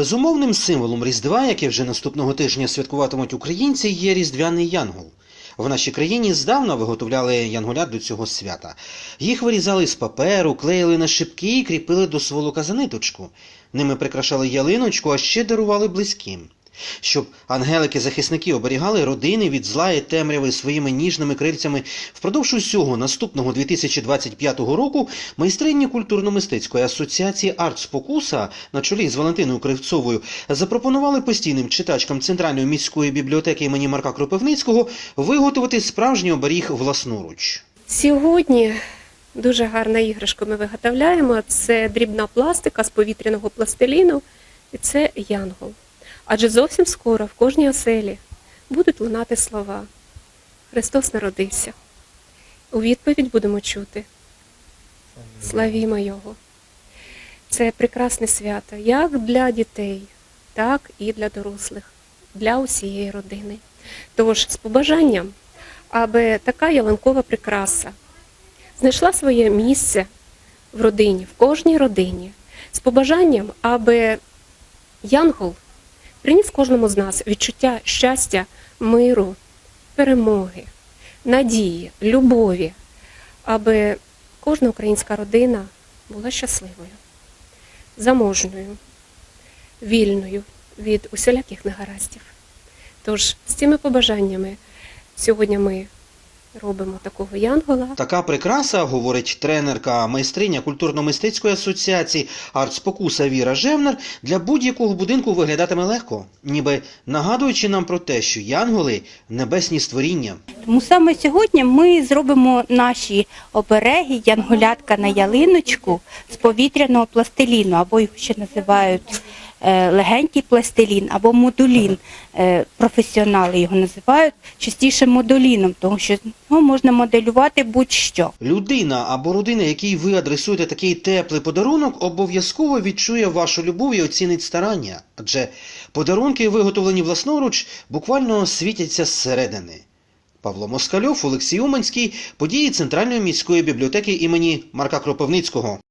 Безумовним символом Різдва, яке вже наступного тижня святкуватимуть українці, є різдвяний янгол. В нашій країні здавна виготовляли янголят до цього свята. Їх вирізали з паперу, клеїли на шипки і кріпили до сволока за ниточку. Ними прикрашали ялиночку, а ще дарували близьким. Щоб ангелики-захисники оберігали родини від зла і темряви своїми ніжними крильцями впродовж усього наступного 2025 року майстрині культурно-мистецької асоціації «Артспокуса» на чолі з Валентиною Кривцовою запропонували постійним читачкам Центральної міської бібліотеки імені Марка Кропивницького виготовити справжній оберіг власноруч. Сьогодні дуже гарна іграшка ми виготовляємо. Це дрібна пластика з повітряного пластиліну, і це янгол. Адже зовсім скоро в кожній оселі будуть лунати слова Христос народився. У відповідь будемо чути Славімо Його. Це прекрасне свято як для дітей, так і для дорослих, для усієї родини. Тож з побажанням, аби така ялинкова прикраса знайшла своє місце в родині, в кожній родині, з побажанням, аби янгол приніс кожному з нас відчуття щастя, миру, перемоги, надії, любові, аби кожна українська родина була щасливою, заможною, вільною від усіляких негараздів. Тож з цими побажаннями сьогодні ми робимо такого янгола. Така прикраса, говорить тренерка майстриня культурно-мистецької асоціації «Артспокуса» Віра Жевнер, для будь-якого будинку виглядатиме легко, ніби нагадуючи нам про те, що янголи небесні створіння. Тому саме сьогодні ми зробимо наші обереги янголятка на ялиночку з повітряного пластиліну, або їх ще називають легенький пластилін або модулін. Е, Професіонали його називають частіше модуліном, тому що з нього можна моделювати будь-що. Людина або родина, якій ви адресуєте такий теплий подарунок, обов'язково відчує вашу любов і оцінить старання, адже подарунки, виготовлені власноруч, буквально світяться зсередини. Павло Москальов, Олексій Уманський, події Центральної міської бібліотеки імені Марка Кропивницького.